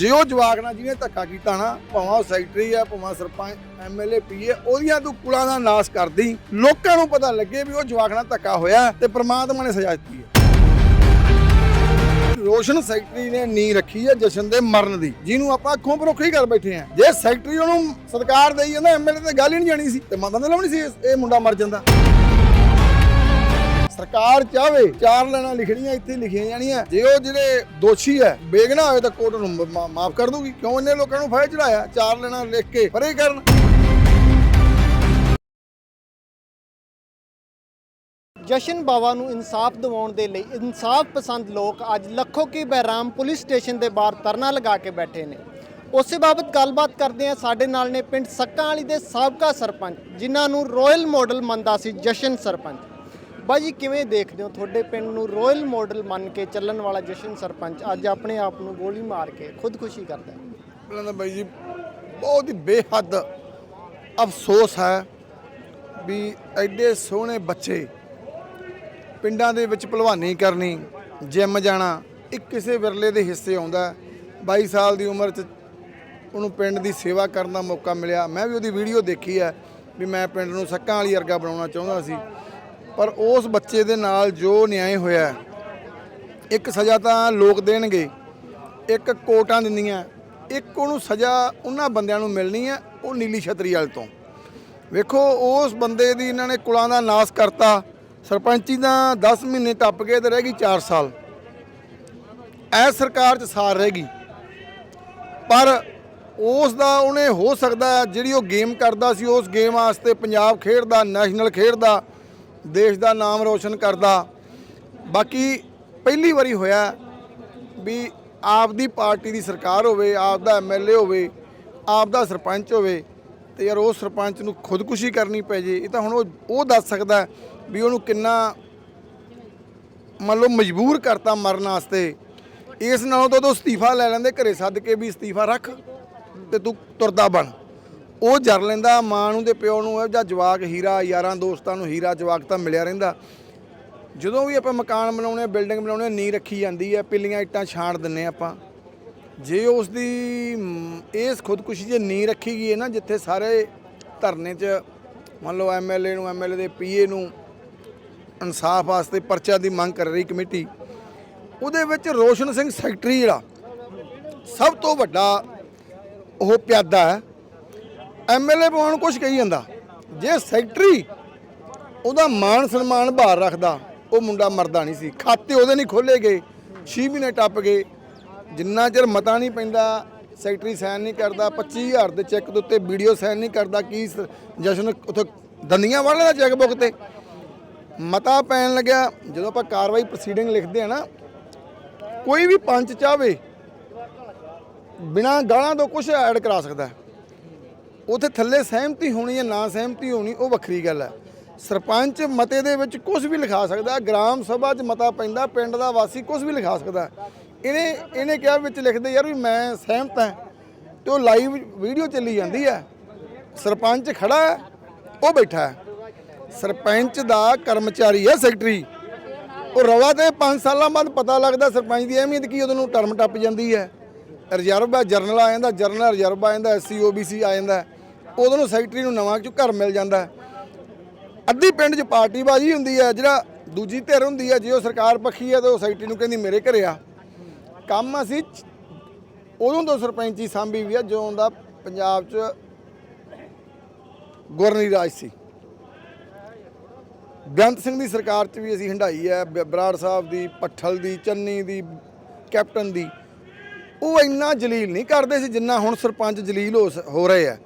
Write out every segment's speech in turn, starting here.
ਜੇ ਉਹ ਜਵਾਕ ਨਾਲ ਜਿਹਨੇ ਧੱਕਾ ਕੀਤਾ ਨਾ, ਭਾਵੇਂ ਉਹ ਸੈਕਟਰੀ ਆ, ਭਾਵੇਂ ਸਰਪੰਚ ਐਮਐਲਏ ਪੀਏ ਉਹਦੀਆਂ ਤੂੰ ਕੁਲਾਂ ਦਾ ਨਾਸ ਕਰਦੀ। ਲੋਕਾਂ ਨੂੰ ਪਤਾ ਲੱਗੇ ਵੀ ਉਹ ਜਵਾਕ ਨਾਲ ਧੱਕਾ ਹੋਇਆ ਤੇ ਪ੍ਰਮਾਤਮਾ ਨੇ ਸਜ਼ਾ ਦਿੱਤੀ ਹੈ। ਰੋਸ਼ਨ ਸੈਕਟਰੀ ਨੇ ਨੀ ਰੱਖੀ ਹੈ ਜਸ਼ਨ ਦੇ ਮਰਨ ਦੀ, ਜਿਹਨੂੰ ਆਪਾਂ ਅੱਖੋਂ ਪਰੋਖੀ ਕਰ ਬੈਠੇ ਆ ਜੇ ਸੈਕਟਰੀ ਉਹਨੂੰ ਸਤਕਾਰ ਦੇਈ ਜਾਂਦਾ ਐਮਐਲਏ ਤੇ ਗੱਲ ਹੀ ਨਹੀਂ ਜਾਣੀ ਸੀ, ਤੇ ਮੰਨਦਾ ਨਹੀਂ ਸੀ ਇਹ ਮੁੰਡਾ ਮਰ ਜਾਂਦਾ। ਸਰਕਾਰ ਚਾਹਵੇ, ਚਾਰ ਲੈਣਾ ਲਿਖਣੀਆਂ, ਇੱਥੇ ਲਿਖੀਆਂ ਜਾਣੀਆਂ। ਜੇ ਉਹ ਜਿਹੜੇ ਦੋਸ਼ੀ ਹੈ ਬੇਗਨਾ ਹੋਏ ਤਾਂ ਕੋਰਟ ਨੂੰ ਮਾਫ ਕਰ ਦੂਗੀ। ਕਿਉਂ ਇੰਨੇ ਲੋਕਾਂ ਨੂੰ ਫਾਇ ਚੜਾਇਆ ਚਾਰ ਲੈਣਾ ਲਿਖ ਕੇ ਪਰੇ ਕਰਨ। ਜਸ਼ਨ ਬਾਵਾ ਨੂੰ ਇਨਸਾਫ ਦਿਵਾਉਣ ਦੇ ਲਈ ਇਨਸਾਫ ਪਸੰਦ ਲੋਕ ਅੱਜ ਲੱਖੋ ਕੀ ਬਹਿਰਾਮ ਪੁਲਿਸ ਸਟੇਸ਼ਨ ਦੇ ਬਾਹਰ ਧਰਨਾ ਲਗਾ ਕੇ ਬੈਠੇ ਨੇ। ਉਸੇ ਬਾਬਤ ਗੱਲਬਾਤ ਕਰਦੇ ਆ ਸਾਡੇ ਨਾਲ ਨੇ ਪਿੰਡ ਸੱਕਾਂ ਵਾਲੀ ਦੇ ਸਾਬਕਾ ਸਰਪੰਚ, ਜਿਨ੍ਹਾਂ ਨੂੰ ਰਾਇਲ ਮਾਡਲ ਮੰਨਦਾ ਸੀ ਜਸ਼ਨ ਸਰਪੰਚ। ਬਾਜੀ ਕਿਵੇਂ ਦੇਖਦੇ ਹੋ ਤੁਹਾਡੇ ਪਿੰਡ ਨੂੰ ਰੋਇਲ ਮਾਡਲ ਮੰਨ ਕੇ ਚੱਲਣ ਵਾਲਾ ਜਸ਼ਨ ਸਰਪੰਚ ਅੱਜ ਆਪਣੇ ਆਪ ਨੂੰ ਗੋਲੀ ਮਾਰ ਕੇ ਖੁਦਕੁਸ਼ੀ ਕਰਦਾ ਹੈ? ਪਹਿਲਾਂ ਤਾਂ ਬਾਈ ਜੀ, ਬਹੁਤ ਹੀ ਬੇਹੱਦ ਅਫਸੋਸ ਹੈ ਵੀ ਐਡੇ ਸੋਹਣੇ ਬੱਚੇ ਪਿੰਡਾਂ ਦੇ ਵਿੱਚ ਭਲਵਾਨੀ ਕਰਨੀ, ਜਿਮ ਜਾਣਾ, ਇੱਕ ਕਿਸੇ ਵਿਰਲੇ ਦੇ ਹਿੱਸੇ ਆਉਂਦਾ ਹੈ। 22 ਸਾਲ ਦੀ ਉਮਰ 'ਚ ਉਹਨੂੰ ਪਿੰਡ ਦੀ ਸੇਵਾ ਕਰਨ ਦਾ ਮੌਕਾ ਮਿਲਿਆ। ਮੈਂ ਵੀ ਉਹਦੀ ਵੀਡੀਓ ਦੇਖੀ ਹੈ ਵੀ ਮੈਂ ਪਿੰਡ ਨੂੰ ਸੱਕਾਂ ਵਾਲੀ ਵਰਗਾ ਬਣਾਉਣਾ ਚਾਹੁੰਦਾ ਸੀ। ਪਰ ਉਸ ਬੱਚੇ ਦੇ ਨਾਲ ਜੋ ਨਿਆਂ ਹੋਇਆ, ਇੱਕ ਸਜ਼ਾ ਤਾਂ ਲੋਕ ਦੇਣਗੇ, ਇੱਕ ਕੋਟਾਂ ਦਿੰਦੀਆਂ, ਇੱਕ ਉਹਨੂੰ ਸਜ਼ਾ ਉਹਨਾਂ ਬੰਦਿਆਂ ਨੂੰ ਮਿਲਣੀ ਹੈ, ਉਹ ਨੀਲੀ ਛਤਰੀ ਵਾਲੇ ਤੋਂ। ਵੇਖੋ, ਉਸ ਬੰਦੇ ਦੀ ਇਹਨਾਂ ਨੇ ਕੁਲਾਂ ਦਾ ਨਾਸ ਕਰਤਾ, ਸਰਪੰਚੀ ਦਾ 10 ਮਹੀਨੇ ਟੱਪ ਗਏ ਤੇ ਰਹਿ ਗਈ 4 ਸਾਲ। ਐ ਸਰਕਾਰ ਚ ਸਾਰ ਰਹਿ ਗਈ। ਪਰ ਉਸ ਦਾ ਉਹਨੇ ਹੋ ਸਕਦਾ, ਜਿਹੜੀ ਉਹ ਗੇਮ ਕਰਦਾ ਸੀ, ਉਸ ਗੇਮ ਵਾਸਤੇ ਪੰਜਾਬ ਖੇਡਦਾ, ਨੈਸ਼ਨਲ ਖੇਡਦਾ ਦੇਸ਼ ਦਾ ਨਾਮ ਰੋਸ਼ਨ ਕਰਦਾ। ਬਾਕੀ ਪਹਿਲੀ ਵਾਰੀ ਹੋਇਆ ਵੀ ਆਪ ਦੀ ਪਾਰਟੀ ਦੀ ਸਰਕਾਰ ਹੋਵੇ ਆਪ ਦਾ ਐਮਐਲਏ ਹੋਵੇ ਆਪ ਦਾ ਸਰਪੰਚ ਹੋਵੇ, ਤੇ ਯਾਰ ਉਹ ਸਰਪੰਚ ਨੂੰ ਖੁਦਕੁਸ਼ੀ ਕਰਨੀ ਪੈ ਜੇ, ਇਹ ਤਾਂ ਹੁਣ ਉਹ ਉਹ ਦੱਸ ਸਕਦਾ ਵੀ ਉਹਨੂੰ ਕਿੰਨਾ ਮੰਨ ਲਓ ਮਜਬੂਰ ਕਰਤਾ ਮਰਨ ਵਾਸਤੇ। ਇਸ ਨਾਲੋਂ ਤਾਂ ਉਹ ਅਸਤੀਫਾ ਲੈ ਲੈਂਦੇ, ਘਰੇ ਸੱਦ ਕੇ ਵੀ ਅਸਤੀਫਾ ਰੱਖ ਤੇ ਤੂੰ ਤੁਰਦਾ ਬਣ। ਉਹ ਜਰ ਲੈਂਦਾ, ਮਾਂ ਨੂੰ ਤੇ ਪਿਓ ਨੂੰ ਜਾਂ ਜਵਾਕ ਹੀਰਾ, ਯਾਰਾਂ ਦੋਸਤਾਂ ਨੂੰ ਹੀਰਾ, ਜਵਾਕ ਤਾਂ ਮਿਲਿਆ ਰਹਿੰਦਾ। ਜਦੋਂ ਵੀ ਆਪਾਂ ਮਕਾਨ ਬਣਾਉਣੇ, ਬਿਲਡਿੰਗ ਬਣਾਉਣੇ ਨੀ ਰੱਖੀ ਜਾਂਦੀ ਹੈ, ਪਿੱਲੀਆਂ ਇੱਟਾਂ ਛਾਣ ਦਿੰਨੇ ਆਪਾਂ। ਜੇ ਉਸ ਦੀ ਇਸ ਖੁਦਕੁਸ਼ੀ 'ਚ ਨੀ ਰੱਖੀ ਗਈ ਹੈ ਨਾ, ਜਿੱਥੇ ਸਾਰੇ ਧਰਨੇ 'ਚ ਮੰਨ ਲਓ ਐਮਐਲਏ ਨੂੰ ਐਮਐਲਏ ਦੇ ਪੀਏ ਨੂੰ ਇਨਸਾਫ ਵਾਸਤੇ ਪਰਚਾ ਦੀ ਮੰਗ ਕਰ ਰਹੀ ਕਮੇਟੀ, ਉਹਦੇ ਵਿੱਚ ਰੋਸ਼ਨ ਸਿੰਘ ਸੈਕਟਰੀ ਜਿਹੜਾ ਸਭ ਤੋਂ ਵੱਡਾ ਉਹ ਪਿਆਦਾ ਹੈ। ਐਮਐਲਏ ਪਾਉਣ ਕੁਝ ਕਹੀ ਜਾਂਦਾ। ਜੇ ਸੈਕਟਰੀ ਉਹਦਾ ਮਾਣ ਸਨਮਾਨ ਭਾਰ ਰੱਖਦਾ, ਉਹ ਮੁੰਡਾ ਮਰਦਾ ਨਹੀਂ ਸੀ। ਖਾਤੇ ਉਹਦੇ ਨਹੀਂ ਖੋਲੇ ਗਏ 6 ਮਹੀਨੇ ਟੱਪ ਗਏ। ਜਿੰਨਾ ਚਿਰ ਮਤਾ ਨਹੀਂ ਪੈਂਦਾ, ਸੈਕਟਰੀ ਸਾਈਨ ਨਹੀਂ ਕਰਦਾ 25000 ਦੇ ਚੈੱਕ ਦੇ ਉੱਤੇ ਵੀਡੀਓ ਸਾਈਨ ਨਹੀਂ ਕਰਦਾ, ਕੀ ਜਸ਼ਨ ਉੱਥੇ ਦੰਦੀਆਂ ਵਾਲੇ ਦਾ ਚੈੱਕ ਬੁੱਕ ਤੇ। ਮਤਾ ਪੈਣ ਲੱਗਿਆ, ਜਦੋਂ ਆਪਾਂ ਕਾਰਵਾਈ ਪ੍ਰੋਸੀਡਿੰਗ ਲਿਖਦੇ ਆ ਨਾ, ਕੋਈ ਵੀ ਪੰਚ ਚਾਵੇ ਬਿਨਾ ਗਾਲਾਂ ਤੋਂ ਕੁਝ ਐਡ ਕਰਾ ਸਕਦਾ ਉਥੇ ਥੱਲੇ ਸਹਿਮਤੀ ਹੋਣੀ ਜਾਂ ਨਾ ਸਹਿਮਤੀ ਹੋਣੀ, ਉਹ ਵੱਖਰੀ ਗੱਲ ਹੈ। ਸਰਪੰਚ ਮਤੇ ਦੇ ਵਿੱਚ ਕੁਝ ਵੀ ਲਿਖਾ ਸਕਦਾ ਗ੍ਰਾਮ ਸਭਾ 'ਚ ਮਤਾ ਪੈਂਦਾ, ਪਿੰਡ ਦਾ ਵਾਸੀ ਕੁਝ ਵੀ ਲਿਖਾ ਸਕਦਾ ਇਹਨੇ ਇਹਨੇ ਕਿਹਾ ਵਿੱਚ ਲਿਖਦੇ, ਯਾਰ ਵੀ ਮੈਂ ਸਹਿਮਤ ਹਾਂ ਤੇ ਉਹ ਲਾਈਵ ਵੀਡੀਓ ਚੱਲੀ ਜਾਂਦੀ ਹੈ। ਸਰਪੰਚ ਖੜਾ ਹੈ, ਉਹ ਬੈਠਾ ਹੈ। ਸਰਪੰਚ ਦਾ ਕਰਮਚਾਰੀ ਹੈ ਸੈਕਟਰੀ ਉਹ ਰਵਾ ਤੇ 5 ਸਾਲਾਂ ਬਾਅਦ ਪਤਾ ਲੱਗਦਾ ਸਰਪੰਚ ਦੀ ਅਹਿਮੀਅਤ ਕੀ ਉਹਨੂੰ ਟਰਮ ਟੱਪ ਜਾਂਦੀ ਹੈ। ਰਿਜ਼ਰਵ ਹੈ, ਜਰਨਲ ਆ ਜਾਂਦਾ, ਜਰਨਲ ਰਿਜ਼ਰਵ ਆ ਜਾਂਦਾ, ਐਸਸੀ, ਓਬੀਸੀ ਆ ਜਾਂਦਾ। ਉਦੋਂ ਨੂੰ ਸੈਕਟਰੀ ਨੂੰ ਨਵਾਂ ਚੋਂ ਘਰ ਮਿਲ ਜਾਂਦਾ। ਅੱਧੀ ਪਿੰਡ 'ਚ ਪਾਰਟੀ ਬਾਜੀ ਹੁੰਦੀ ਹੈ, ਜਿਹੜਾ ਦੂਜੀ ਧਿਰ ਹੁੰਦੀ ਹੈ, ਜੇ ਉਹ ਸਰਕਾਰ ਪੱਖੀ ਹੈ, ਤਾਂ ਉਹ ਸੈਕਟਰੀ ਨੂੰ ਕਹਿੰਦੀ, ਮੇਰੇ ਘਰੇ ਆ। ਕੰਮ ਅਸੀਂ ਉਦੋਂ ਤੋਂ ਸਰਪੰਚੀ ਸਾਂਭੀ ਵੀ ਆ ਜਦੋਂ ਦਾ ਪੰਜਾਬ 'ਚ ਗੁਰਨੀ ਰਾਜ ਸੀ। ਬੇਅੰਤ ਸਿੰਘ ਦੀ ਸਰਕਾਰ 'ਚ ਵੀ ਅਸੀਂ ਹੰਡਾਈ ਹੈ ਬਰਾੜ ਸਾਹਿਬ ਦੀ ਪੱਠਲ ਦੀ, ਚੰਨੀ ਦੀ, ਕੈਪਟਨ ਦੀ। ਉਹ ਇੰਨਾ ਜਲੀਲ ਨਹੀਂ ਕਰਦੇ ਸੀ ਜਿੰਨਾ ਹੁਣ ਸਰਪੰਚ ਜਲੀਲ ਹੋ ਸ- ਹੋ ਰਹੇ ਆ।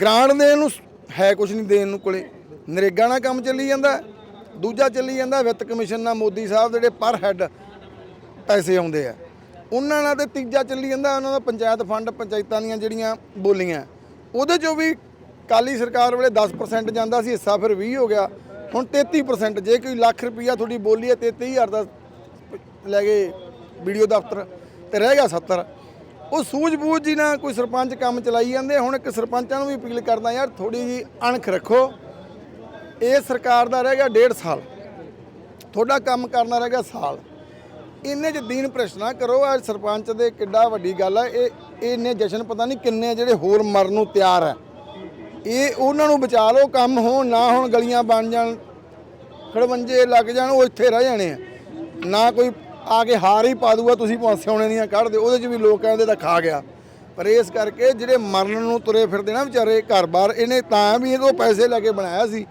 ਗ੍ਰਾਂਟ ਦੇਣ ਨੂੰ ਹੈ ਕੁਝ ਨਹੀਂ ਦੇਣ ਨੂੰ ਕੋਲੇ। ਨਰੇਗਾ ਨਾਲ ਕੰਮ ਚੱਲੀ ਜਾਂਦਾ, ਦੂਜਾ ਚੱਲੀ ਜਾਂਦਾ, ਵਿੱਤ ਕਮਿਸ਼ਨ ਨਾਲ ਮੋਦੀ ਸਾਹਿਬ ਜਿਹੜੇ ਪਰ ਹੈੱਡ ਪੈਸੇ ਆਉਂਦੇ ਆ। ਉਹਨਾਂ ਨਾਲ ਤੇ ਤੀਜਾ ਚੱਲੀ ਜਾਂਦਾ, ਉਹਨਾਂ ਦਾ ਪੰਚਾਇਤ ਫੰਡ ਪੰਚਾਇਤਾਂ ਦੀਆਂ ਜਿਹੜੀਆਂ ਬੋਲੀਆਂ। ਉਹਦੇ ਚੋਂ ਵੀ ਕਾਲੀ ਸਰਕਾਰ ਵੇਲੇ 10% ਜਾਂਦਾ ਸੀ, ਹਿੱਸਾ ਫਿਰ 20 ਹੋ ਗਿਆ। ਹੁਣ 33% ਜੇ ਕੋਈ ਲੱਖ ਰੁਪਈਆ ਤੁਹਾਡੀ ਬੋਲੀ ਹੈ 33000 ਦਾ ਲੈ ਗਏ ਵੀਡੀਓ ਦਫ਼ਤਰ ਤੇ ਰਹਿ ਗਿਆ 70 ਉਹ ਸੂਝ-ਬੂਝ ਜੀ ਨਾਲ ਕੋਈ ਸਰਪੰਚ ਕੰਮ ਚਲਾਈ ਜਾਂਦੇ, ਹੁਣ ਇੱਕ ਸਰਪੰਚਾਂ ਨੂੰ ਵੀ ਅਪੀਲ ਕਰਦਾ ਯਾਰ ਥੋੜੀ ਜੀ ਅਣਖ ਰੱਖੋ। ਇਹ ਸਰਕਾਰ ਦਾ ਰਹਿ ਗਿਆ 1.5 ਸਾਲ। ਤੁਹਾਡਾ ਕੰਮ ਕਰਨਾ ਰਹਿ ਗਿਆ ਸਾਲ। ਇੰਨੇ ਚ ਦੀਨ ਭ੍ਰਿਸ਼ਟ ਨਾ ਕਰੋ ਆ ਸਰਪੰਚ ਦੇ ਕਿੱਡਾ ਵੱਡੀ ਗੱਲ ਹੈ ਇਹ ਇਹ ਇੰਨੇ ਜਸ਼ਨ ਪਤਾ ਨਹੀਂ ਕਿੰਨੇ ਜਿਹੜੇ ਹੋਰ ਮਰਨ ਨੂੰ ਤਿਆਰ ਹੈ ਇਹ ਉਹਨਾਂ ਨੂੰ ਬਚਾ ਲਓ, ਕੰਮ ਹੋਣ ਨਾ ਹੁਣ ਗਲੀਆਂ ਬਣ ਜਾਣ, ਖੜਵੰਜੇ ਲੱਗ ਜਾਣ, ਉਹ ਇੱਥੇ ਰਹਿ ਜਾਣੇ ਆ। ਨਾ ਕੋਈ ਆ ਕੇ ਹਾਰ ਹੀ ਪਾ ਦੂਗਾ, ਤੁਸੀਂ ਭਾਵੇਂ ਸਿਉਣੇ ਦੀਆਂ ਕੱਢ ਦਿਓ। ਉਹਦੇ 'ਚ ਵੀ ਲੋਕ ਕਹਿੰਦੇ ਤਾਂ ਖਾ ਗਿਆ। ਪਰ ਇਸ ਕਰਕੇ ਜਿਹੜੇ ਮਰਨ ਨੂੰ ਤੁਰੇ ਫਿਰਦੇ ਨਾ ਵਿਚਾਰੇ ਘਰ-ਬਾਰ, ਇਹਨੇ ਤਾਂ ਵੀ ਇਹਦੋਂ ਪੈਸੇ ਲੈ ਕੇ ਬਣਾਇਆ ਸੀ।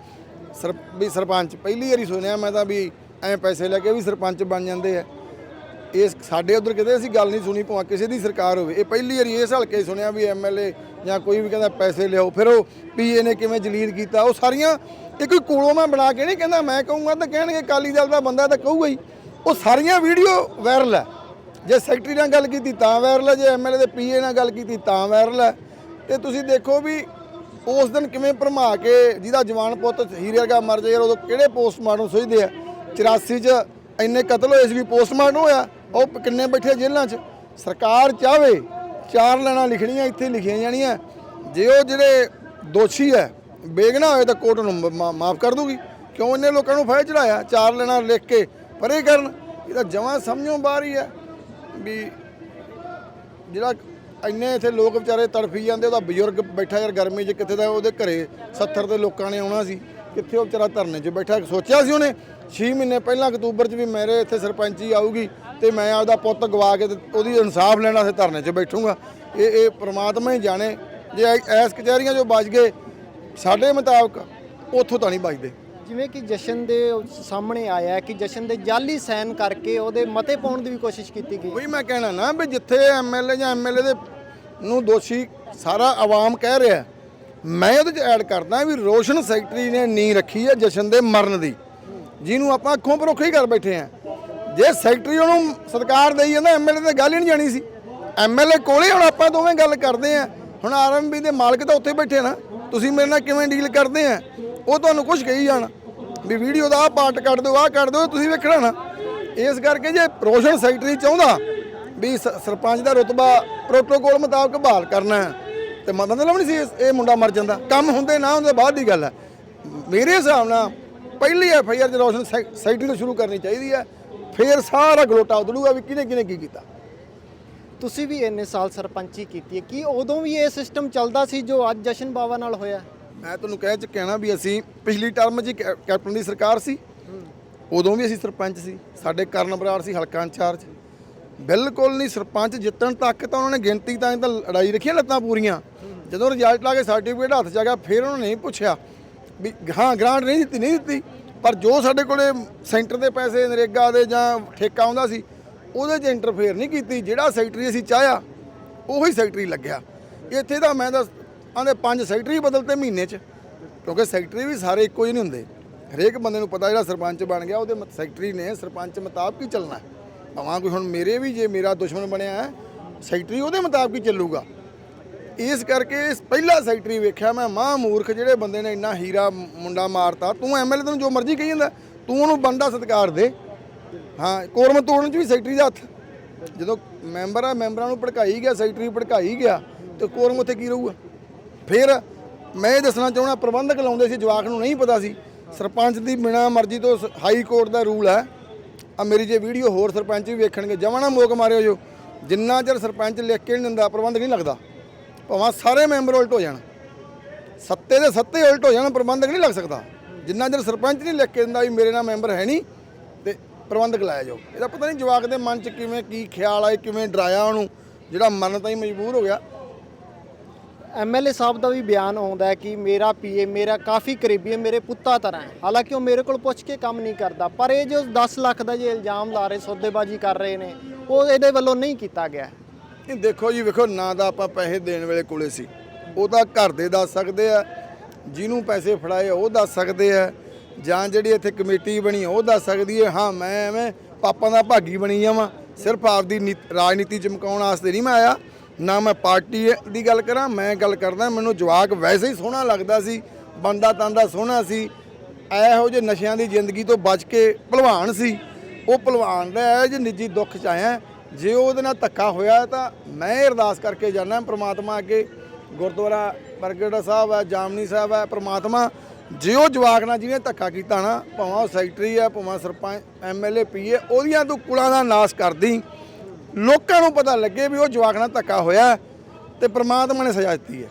ਸਰ, ਵੀ ਸਰਪੰਚ, ਪਹਿਲੀ ਵਾਰੀ ਸੁਣਿਆ ਮੈਂ ਤਾਂ ਵੀ ਐਂ ਪੈਸੇ ਲੈ ਕੇ ਵੀ ਸਰਪੰਚ ਬਣ ਜਾਂਦੇ ਆ। ਇਸ ਸਾਡੇ ਉਧਰ ਕਿਤੇ ਅਸੀਂ ਗੱਲ ਨਹੀਂ ਸੁਣੀ, ਭਾਵੇਂ ਕਿਸੇ ਦੀ ਸਰਕਾਰ ਹੋਵੇ। ਇਹ ਪਹਿਲੀ ਵਾਰੀ ਇਸ ਹਲਕੇ ਸੁਣਿਆ ਵੀ ਐਮਐਲਏ ਜਾਂ ਕੋਈ ਵੀ ਕਹਿੰਦਾ ਪੈਸੇ ਲਿਆਓ। ਫਿਰ ਉਹ ਪੀਏ ਨੇ ਕਿਵੇਂ ਜਲੀਲ ਕੀਤਾ? ਉਹ ਸਾਰੀਆਂ ਇਹ ਕੋਈ ਕੋਲੋਂ ਮੈਂ ਬਣਾ ਕੇ ਨਹੀਂ ਕਹਿੰਦਾ, ਮੈਂ ਕਹੂੰਗਾ ਤਾਂ ਕਹਿਣਗੇ, ਅਕਾਲੀ ਦਲ ਦਾ ਬੰਦਾ ਤਾਂ ਕਹੂਗਾ ਹੀ। ਉਹ ਸਾਰੀਆਂ ਵੀਡੀਓ ਵਾਇਰਲ ਹੈ। ਜੇ ਸੈਕਟਰੀ ਨਾਲ ਗੱਲ ਕੀਤੀ ਤਾਂ ਵਾਇਰਲ ਹੈ, ਜੇ ਐਮਐਲਏ ਦੇ ਪੀਏ ਨਾਲ ਗੱਲ ਕੀਤੀ ਤਾਂ ਵਾਇਰਲ ਹੈ। ਤੇ ਤੁਸੀਂ ਦੇਖੋ ਵੀ ਉਸ ਦਿਨ ਕਿਵੇਂ ਭਰਮਾ ਕੇ ਜਿਹਦਾ ਜਵਾਨ ਪੁੱਤ ਹੀਰੇ ਵਰਗਾ ਮਰ ਜਾਏ ਉਦੋਂ ਕਿਹੜੇ ਪੋਸਟਮਾਰਟਮ ਸੋਚਦੇ ਆ? 84 ਚ ਇੰਨੇ ਕਤਲ ਹੋਏ ਸੀ ਵੀ ਪੋਸਟਮਾਰਟਮ ਹੋਇਆ, ਉਹ ਕਿੰਨੇ ਬੈਠੇ ਜੇਲ੍ਹਾਂ 'ਚ? ਸਰਕਾਰ ਚਾਹਵੇ, ਚਾਰ ਲੈਣਾ ਲਿਖਣੀਆਂ, ਇੱਥੇ ਲਿਖੀਆਂ ਜਾਣੀਆਂ। ਜੇ ਉਹ ਜਿਹੜੇ ਦੋਸ਼ੀ ਹੈ ਬੇਗਨਾ ਹੋਏ ਤਾਂ ਕੋਰਟ ਨੂੰ ਮਾਫ ਕਰ ਦੂਗੀ। ਕਿਉਂ ਇੰਨੇ ਲੋਕਾਂ ਨੂੰ ਫਾਇ ਚੜਾਇਆ ਚਾਰ ਲੈਣਾ ਲਿਖ ਕੇ ਪਰੇ ਕਰਨ। ਇਹ ਤਾਂ ਜਮਾਂ ਸਮਝੋਂ ਬਾਹਰ ਹੀ ਹੈ ਵੀ ਜਿਹੜਾ ਇੰਨੇ ਇੱਥੇ ਲੋਕ ਵਿਚਾਰੇ ਤੜਫੀ ਜਾਂਦੇ ਉਹਦਾ ਬਜ਼ੁਰਗ ਬੈਠਾ ਯਾਰ ਗਰਮੀ 'ਚ ਕਿੱਥੇ ਦਾ ਉਹਦੇ ਘਰੇ 70 ਦੇ ਲੋਕਾਂ ਨੇ ਆਉਣਾ ਸੀ। ਕਿੱਥੇ ਉਹ ਵਿਚਾਰਾ ਧਰਨੇ 'ਚ ਬੈਠਾ, ਸੋਚਿਆ ਸੀ ਉਹਨੇ 6 ਮਹੀਨੇ ਪਹਿਲਾਂ ਅਕਤੂਬਰ 'ਚ ਵੀ ਮੇਰੇ ਇੱਥੇ ਸਰਪੰਚੀ ਆਊਗੀ ਤੇ ਮੈਂ ਆਪਦਾ ਪੁੱਤ ਗਵਾ ਕੇ ਤੇ ਉਹਦੀ ਇਨਸਾਫ ਲੈਣ ਵਾਸਤੇ ਧਰਨੇ 'ਚ ਬੈਠੂੰਗਾ। ਇਹ ਇਹ ਪ੍ਰਮਾਤਮਾ ਹੀ ਜਾਣੇ। ਜੇ ਐਸ ਕਚਹਿਰੀਆਂ 'ਚੋਂ ਬਚ ਗਏ, ਸਾਡੇ ਮੁਤਾਬਕ ਉੱਥੋਂ ਤਾਂ ਨਹੀਂ ਬਚਦੇ ਜਿਵੇਂ ਕਿ ਜਸ਼ਨ ਦੇ ਸਾਹਮਣੇ ਆਇਆ ਕਿ ਜਸ਼ਨ ਦੇ ਜਾਲੀ ਸਾਈਨ ਕਰਕੇ ਉਹਦੇ ਮਤੇ ਪਾਉਣ ਦੀ ਵੀ ਕੋਸ਼ਿਸ਼ ਕੀਤੀ ਗਈ ਉਹੀ ਮੈਂ ਕਹਿਣਾ ਨਾ ਵੀ ਜਿੱਥੇ ਐਮਐਲਏ ਜਾਂ ਐਮਐਲਏ ਦੇ ਨੂੰ ਦੋਸ਼ੀ ਸਾਰਾ ਆਵਾਮ ਕਹਿ ਰਿਹਾ ਮੈਂ ਉਹਦੇ ਚ ਐਡ ਕਰਦਾ ਵੀ ਰੋਸ਼ਨ ਸੈਕਟਰੀ ਨੇ ਨੀ ਰੱਖੀ ਹੈ ਜਸ਼ਨ ਦੇ ਮਰਨ ਦੀ, ਜਿਹਨੂੰ ਆਪਾਂ ਅੱਖੋਂ ਪਰੋਖੇ ਹੀ ਕਰ ਬੈਠੇ ਆ ਜੇ ਸੈਕਟਰੀ ਉਹਨੂੰ ਸਤਿਕਾਰ ਦੇਈ ਜਾਂਦਾ ਐਮਐਲਏ ਤੇ ਗੱਲ ਹੀ ਨਹੀਂ ਜਾਣੀ ਸੀ। ਐਮਐਲਏ ਕੋਲੇ ਹੁਣ ਆਪਾਂ ਦੋਵੇਂ ਗੱਲ ਕਰਦੇ ਆ ਹੁਣ ਆਰਐਮਬੀ ਦੇ ਮਾਲਕ ਤਾਂ ਉੱਥੇ ਬੈਠੇ ਨਾ, ਤੁਸੀਂ ਮੇਰੇ ਨਾਲ ਕਿਵੇਂ ਡੀਲ ਕਰਦੇ ਆ ਉਹ ਤੁਹਾਨੂੰ ਕੁਝ ਕਹੀ ਜਾਣ ਵੀ ਵੀਡੀਓ ਦਾ ਆਹ ਪਾਰਟ ਕੱਢ ਦਿਓ ਆਹ ਕੱਢ ਦਿਓ ਤੁਸੀਂ ਵੇਖਣਾ ਨਾ। ਇਸ ਕਰਕੇ ਜੇ ਰੋਸ਼ਨ ਸੈਕਟਰੀ ਚਾਹੁੰਦਾ ਵੀ ਸਰਪੰਚ ਦਾ ਰੁਤਬਾ ਪ੍ਰੋਟੋਕੋਲ ਮੁਤਾਬਕ ਬਹਾਲ ਕਰਨਾ ਹੈ, ਤੇ ਮਤਲਬ ਨਹੀਂ ਸੀ ਇਹ ਮੁੰਡਾ ਮਰ ਜਾਂਦਾ। ਕੰਮ ਹੁੰਦੇ ਨਾ ਹੁੰਦੇ ਬਾਅਦ ਦੀ ਗੱਲ ਹੈ। ਮੇਰੇ ਹਿਸਾਬ ਨਾਲ ਪਹਿਲੀ ਐਫ ਆਈ ਆਰ ਜੇ ਰੋਸ਼ਨ ਸੈਕ- ਸੈਕਟਰੀ ਤੋਂ ਸ਼ੁਰੂ ਕਰਨੀ ਚਾਹੀਦੀ ਹੈ ਫੇਰ ਸਾਰਾ ਗਲੋਟਾ ਉਦੜੂਗਾ ਵੀ ਕਿਹਨੇ ਕਿਹਨੇ ਕੀ ਕੀਤਾ। ਤੁਸੀਂ ਵੀ ਇੰਨੇ ਸਾਲ ਸਰਪੰਚੀ ਕੀਤੀ ਹੈ ਕੀ ਉਦੋਂ ਵੀ ਇਹ ਸਿਸਟਮ ਚੱਲਦਾ ਸੀ ਜੋ ਅੱਜ ਜਸ਼ਨ ਬਾਵਾ ਨਾਲ ਹੋਇਆ? ਮੈਂ ਤੁਹਾਨੂੰ ਕਹਿ ਚੁੱਕਿਆ ਨਾ ਵੀ ਅਸੀਂ ਪਿਛਲੀ ਟਰਮ 'ਚ ਹੀ ਕੈ- ਕੈਪਟਨ ਦੀ ਸਰਕਾਰ ਸੀ। ਉਦੋਂ ਵੀ ਅਸੀਂ ਸਰਪੰਚ ਸੀ। ਸਾਡੇ ਕਰਨ ਬਰਾੜ ਸੀ ਹਲਕਾ ਇੰਚਾਰਜ। ਬਿਲਕੁਲ ਨਹੀਂ ਸਰਪੰਚ ਜਿੱਤਣ ਤੱਕ ਤਾਂ ਉਹਨਾਂ ਨੇ ਗਿਣਤੀ ਤਾਂ ਤਾਂ ਲੜਾਈ ਰੱਖੀਆਂ ਲੱਤਾਂ ਪੂਰੀਆਂ। ਜਦੋਂ ਰਿਜ਼ਲਟ ਲਾ ਕੇ ਸਰਟੀਫਿਕੇਟ ਹੱਥ 'ਚ ਆ ਗਿਆ, ਫਿਰ ਉਹਨਾਂ ਨੇ ਨਹੀਂ ਪੁੱਛਿਆ ਵੀ ਹਾਂ ਗ੍ਰਾਂਟ ਨਹੀਂ ਦਿੱਤੀ ਨਹੀਂ ਦਿੱਤੀ। ਪਰ ਜੋ ਸਾਡੇ ਕੋਲੇ ਸੈਂਟਰ ਦੇ ਪੈਸੇ, ਨਰੇਗਾ ਦੇ ਜਾਂ ਠੇਕਾ ਆਉਂਦਾ ਸੀ, ਉਹਦੇ 'ਚ ਇੰਟਰਫੇਅਰ ਨਹੀਂ ਕੀਤੀ। ਜਿਹੜਾ ਸੈਕਟਰੀ ਅਸੀਂ ਚਾਹਿਆ, ਉਹੀ ਸੈਕਟਰੀ ਲੱਗਿਆ। ਇੱਥੇ ਤਾਂ ਮੈਂ ਤਾਂ ਆਂਦੇ ਪੰਜ ਸੈਕਟਰੀ ਬਦਲਤੇ ਮਹੀਨੇ 'ਚ, ਕਿਉਂਕਿ ਸੈਕਟਰੀ ਵੀ ਸਾਰੇ ਇੱਕੋ ਹੀ ਨਹੀਂ ਹੁੰਦੇ। ਹਰੇਕ ਬੰਦੇ ਨੂੰ ਪਤਾ ਜਿਹੜਾ ਸਰਪੰਚ ਬਣ ਗਿਆ, ਉਹਦੇ ਸੈਕਟਰੀ ਨੇ ਸਰਪੰਚ ਮੁਤਾਬਕ ਹੀ ਚੱਲਣਾ। ਹੈ ਭਾਵੇਂ ਕੋਈ ਹੁਣ ਮੇਰੇ ਵੀ ਜੇ ਮੇਰਾ ਦੁਸ਼ਮਣ ਬਣਿਆ ਹੈ, ਸੈਕਟਰੀ ਉਹਦੇ ਮੁਤਾਬਕ ਹੀ ਚੱਲੂਗਾ। ਇਸ ਕਰਕੇ ਇਸ ਪਹਿਲਾ ਸੈਕਟਰੀ ਵੇਖਿਆ ਮੈਂ ਮਾਂ ਮੂਰਖ ਜਿਹੜੇ ਬੰਦੇ ਨੇ ਇੰਨਾ ਹੀਰਾ ਮ- ਮੁੰਡਾ ਮਾਰਤਾ, ਤੂੰ ਐਮਐਲਏ ਤੈਨੂੰ ਜੋ ਮਰਜ਼ੀ ਕਹੀ ਜਾਂਦਾ, ਤੂੰ ਉਹਨੂੰ ਬੰਦਾ ਸਤਿਕਾਰ ਦੇ। ਹਾਂ, ਕੋਰਮ ਤੋੜਨ ਚ ਵੀ ਸੈਕਟਰੀ ਦਾ ਹੱਥ। ਜਦੋਂ ਮੈਂਬਰ ਆ, ਮੈਂਬਰਾਂ ਨੂੰ ਭੜਕਾਈ ਗਿਆ, ਸੈਕਟਰੀ ਭੜਕਾਈ ਗਿਆ, ਤੇ ਕੋਰਮ ਉੱਥੇ ਕੀ ਰਹੂਗਾ? ਫਿਰ ਮੈਂ ਇਹ ਦੱਸਣਾ ਚਾਹੁੰਦਾ, ਪ੍ਰਬੰਧਕ ਲਾਉਂਦੇ ਸੀ, ਜਵਾਕ ਨੂੰ ਨਹੀਂ ਪਤਾ ਸੀ। ਸਰਪੰਚ ਦੀ ਬਿਨਾ ਮਰਜ਼ੀ ਤੋਂ ਸ- ਹਾਈ ਕੋਰਟ ਦਾ ਰੂਲ ਹੈ। ਆ ਮੇਰੀ ਜੇ ਵੀਡੀਓ ਹੋਰ ਸਰਪੰਚ ਵੀ ਵੇਖਣਗੇ ਜਮਾਨਾ ਮੋਕ ਮਾਰਿਓ ਜੋ। ਜਿੰਨਾ ਚਿਰ ਸਰਪੰਚ ਲਿਖ ਕੇ ਨਹੀਂ ਦਿੰਦਾ, ਪ੍ਰਬੰਧਕ ਨਹੀਂ ਲੱਗਦਾ। ਭਾਵੇਂ ਸਾਰੇ ਮੈਂਬਰ ਉਲਟ ਹੋ ਜਾਣ। ਸੱਤੇ ਦੇ ਸੱਤੇ ਉਲਟ ਹੋ ਜਾਣ, ਪ੍ਰਬੰਧਕ ਨਹੀਂ ਲੱਗ ਸਕਦਾ। ਜਿੰਨਾ ਚਿਰ ਸਰਪੰਚ ਨਹੀਂ ਲਿਖ ਕੇ ਦਿੰਦਾ ਵੀ ਮੇਰੇ ਨਾਲ ਮੈਂਬਰ ਹੈ ਨਹੀਂ, ਤੇ ਪ੍ਰਬੰਧਕ ਲਾਇਆ ਜਾਓ। ਇਹਦਾ ਪਤਾ ਨਹੀਂ ਜਵਾਕ ਦੇ ਮਨ 'ਚ ਕਿਵੇਂ, ਕੀ ਖਿਆਲ ਆਏ, ਕਿਵੇਂ ਡਰਾਇਆ ਉਹਨੂੰ। ਜਿਹੜਾ ਮਰਨ ਤਾਈਂ ਮਜਬੂਰ ਹੋ ਗਿਆ। ਐਮਐਲਏ ਸਾਹਿਬ ਦਾ ਵੀ ਬਿਆਨ ਆਉਂਦਾ ਹੈ ਕਿ ਮੇਰਾ ਪੀਏ ਮੇਰਾ ਕਾਫੀ ਕਰੀਬੀ ਹੈ, ਮੇਰੇ ਪੁੱਤਾ ਤਰ੍ਹਾਂ ਹੈ। ਹਾਲਾਂਕਿ ਉਹ ਮੇਰੇ ਕੋਲ ਪੁੱਛ ਕੇ ਕੰਮ ਨਹੀਂ ਕਰਦਾ, ਪਰ ਇਹ ਜੋ 10 ਲੱਖ ਦਾ ਜੇ ਇਲਜ਼ਾਮ ਲਾ ਰਹੇ, ਸੌਦੇਬਾਜ਼ੀ ਕਰ ਰਹੇ ਨੇ, ਉਹ ਇਹਦੇ ਵੱਲੋਂ ਨਹੀਂ ਕੀਤਾ ਗਿਆ। ਇਹ ਦੇਖੋ ਜੀ, ਵੇਖੋ, ਨਾ ਤਾਂ ਆਪਾਂ ਪੈਸੇ ਦੇਣ ਵੇਲੇ ਕੋਲੇ ਸੀ। ਉਹ ਤਾਂ ਘਰ ਦੇ ਦੱਸ ਸਕਦੇ ਆ, ਜਿਹਨੂੰ ਪੈਸੇ ਫੜਾਏ ਉਹ ਦੱਸ ਸਕਦੇ ਆ, ਜਾਂ ਜਿਹੜੀ ਇੱਥੇ ਕਮੇਟੀ ਬਣੀ ਉਹ ਦੱਸ ਸਕਦੀ ਹੈ, ਹਾਂ, ਮੈਂ ਐਵੇਂ ਪਾਪਾ ਦਾ ਭਾਗੀ ਬਣੀ ਜਾਵਾਂ, ਸਿਰਫ ਆਪਦੀ ਨੀਤ- ਰਾਜਨੀਤੀ ਚਮਕਾਉਣ ਵਾਸਤੇ ਨਹੀਂ ਮੈਂ ਆਇਆ। ਨਾ ਮੈਂ ਪਾਰਟੀ ਦੀ ਗੱਲ ਕਰਾਂ, ਮੈਂ ਗੱਲ ਕਰਦਾ, ਮੈਨੂੰ ਜਵਾਕ ਵੈਸੇ ਹੀ ਸੋਹਣਾ ਲੱਗਦਾ ਸੀ, ਬੰਦਾ ਤੰਦਾ ਸੋਹਣਾ ਸੀ, ਇਹੋ ਜਿਹੇ ਨਸ਼ਿਆਂ ਦੀ ਜ਼ਿੰਦਗੀ ਤੋਂ ਬਚ ਕੇ ਭਲਵਾਨ ਸੀ। ਉਹ ਭਲਵਾਨ ਦਾ ਇਹ ਜੇ ਨਿੱਜੀ ਦੁੱਖ ਚ ਆਇਆ, ਜੇ ਉਹਦੇ ਨਾਲ ਧੱਕਾ ਹੋਇਆ ਤਾਂ ਮੈਂ ਅਰਦਾਸ ਕਰਕੇ ਜਾਣਾ ਪ੍ਰਮਾਤਮਾ ਅੱਗੇ। ਗੁਰਦੁਆਰਾ ਪ੍ਰਗਟ ਸਾਹਿਬ ਹੈ, ਜਾਮਨੀ ਸਾਹਿਬ ਹੈ, ਪ੍ਰਮਾਤਮਾ, ਜੇ ਉਹ ਜਵਾਕ ਨਾਲ ਜਿਹਨੇ ਧੱਕਾ ਕੀਤਾ ਨਾ, ਭਾਵੇਂ ਉਹ ਸੈਕਟਰੀ ਹੈ, ਭਾਵੇਂ ਸਰਪੰਚ ਐਮਐਲਏ ਪੀਏ ਉਹਦੀਆਂ ਤੂੰ ਕੁਲਾਂ ਦਾ ਨਾਸ ਕਰਦੀ। ਲੋਕਾਂ ਨੂੰ ਪਤਾ ਲੱਗੇ ਵੀ ਉਹ ਜਵਾਕ ਨਾਲ ਧੱਕਾ ਹੋਇਆ ਤੇ ਪ੍ਰਮਾਤਮਾ ਨੇ ਸਜ਼ਾ ਦਿੱਤੀ ਹੈ।